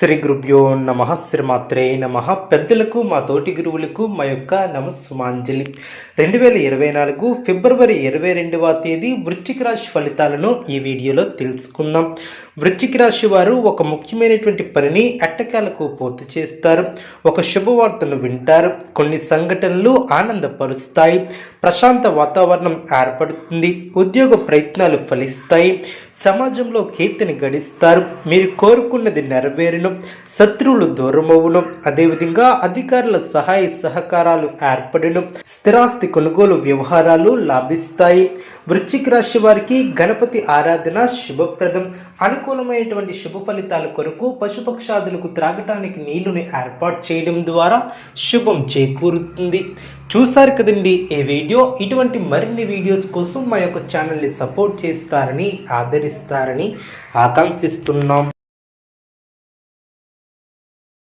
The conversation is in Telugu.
శ్రీ గురుభ్యో నమ శ్రీమాత్రే నమ. పెద్దలకు మా తోటి గురువులకు మా యొక్క నమస్సుమాంజలి. రెండు వేల ఇరవై నాలుగు ఫిబ్రవరి ఇరవై రెండవ తేదీ వృశ్చిక రాశి ఫలితాలను ఈ వీడియోలో తెలుసుకుందాం. వృశ్చిక రాశి వారు ఒక ముఖ్యమైనటువంటి పనిని ఎట్టకాలకు పూర్తి చేస్తారు. ఒక శుభవార్తను వింటారు. కొన్ని సంఘటనలు ఆనందపరుస్తాయి. ప్రశాంత వాతావరణం ఏర్పడుతుంది. ఉద్యోగ ప్రయత్నాలు ఫలిస్తాయి. సమాజంలో కీర్తిని గడిస్తారు. మీరు కోరుకున్నది నెరవేరును శత్రువులు దూరమవును. అదేవిధంగా అధికారుల సహాయ సహకారాలు ఏర్పడును. స్థిరాస్తి కొనుగోలు వ్యవహారాలు లాభిస్తాయి. వృశ్చిక రాశి వారికి గణపతి ఆరాధన శుభప్రదం. అనుకూలమైనటువంటి శుభ ఫలితాల కొరకు పశుపక్షాదులకు త్రాగటానికి నీళ్ళను ఏర్పాటు చేయడం ద్వారా శుభం చేకూరుతుంది. చూసారు కదండి ఈ వీడియో? ఇటువంటి మరిన్ని వీడియోస్ కోసం మా యొక్క ఛానల్ని సపోర్ట్ చేస్తారని ఆదరిస్తారని ఆకాంక్షిస్తున్నాం.